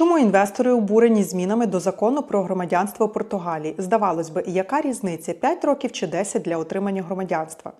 Чому інвестори обурені змінами до закону про громадянство Португалії? Здавалось би, яка різниця 5 років чи 10 для отримання громадянства?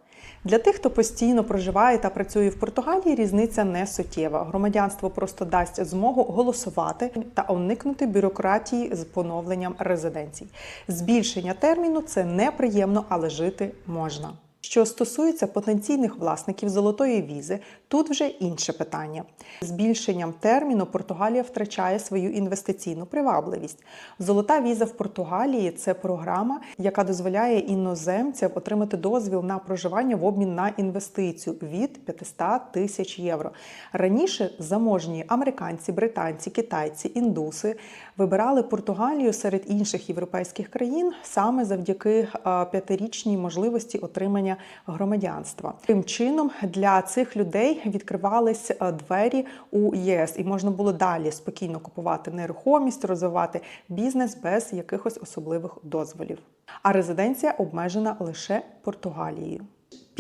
Для тих, хто постійно проживає та працює в Португалії, різниця не суттєва. Громадянство просто дасть змогу голосувати та уникнути бюрократії з поновленням резиденцій. Збільшення терміну це неприємно, але жити можна. Що стосується потенційних власників золотої візи, тут вже інше питання. Збільшенням терміну Португалія втрачає свою інвестиційну привабливість. Золота віза в Португалії це програма, яка дозволяє іноземцям отримати дозвіл на проживання в обмін на інвестицію від 500 тисяч євро. Раніше заможні американці, британці, китайці, індуси вибирали Португалію серед інших європейських країн саме завдяки п'ятирічній можливості отримання громадянства. Тим чином для цих людей відкривались е, двері у ЄС, і можна було далі спокійно купувати нерухомість, розвивати бізнес без якихось особливих дозволів. А резиденція обмежена лише Португалією.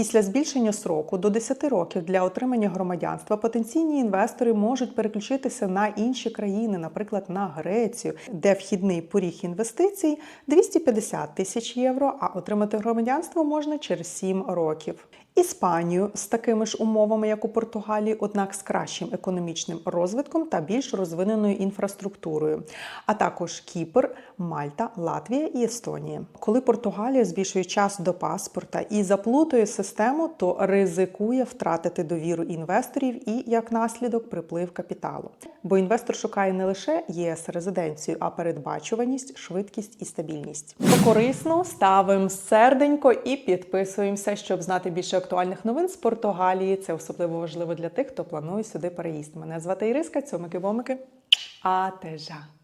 Після збільшення сроку до 10 років для отримання громадянства потенційні інвестори можуть переключитися на інші країни, наприклад, на Грецію, де вхідний поріг інвестицій 250 тисяч євро, а отримати громадянство можна через 7 років. Іспанію з такими ж умовами, як у Португалії, однак з кращим економічним розвитком та більш розвиненою інфраструктурою, а також Кіпр, Мальта, Латвія і Естонія. Коли Португалія збільшує час до паспорта і заплутує систему, то ризикує втратити довіру інвесторів і як наслідок приплив капіталу. Бо інвестор шукає не лише ЄС резиденцію, а передбачуваність, швидкість і стабільність. Корисно ставимо серденько і підписуємося, щоб знати більше новин з Португалії. Це особливо важливо для тих, хто планує сюди переїзд. Мене звати Іриска, цьомики-бомики. Тежа.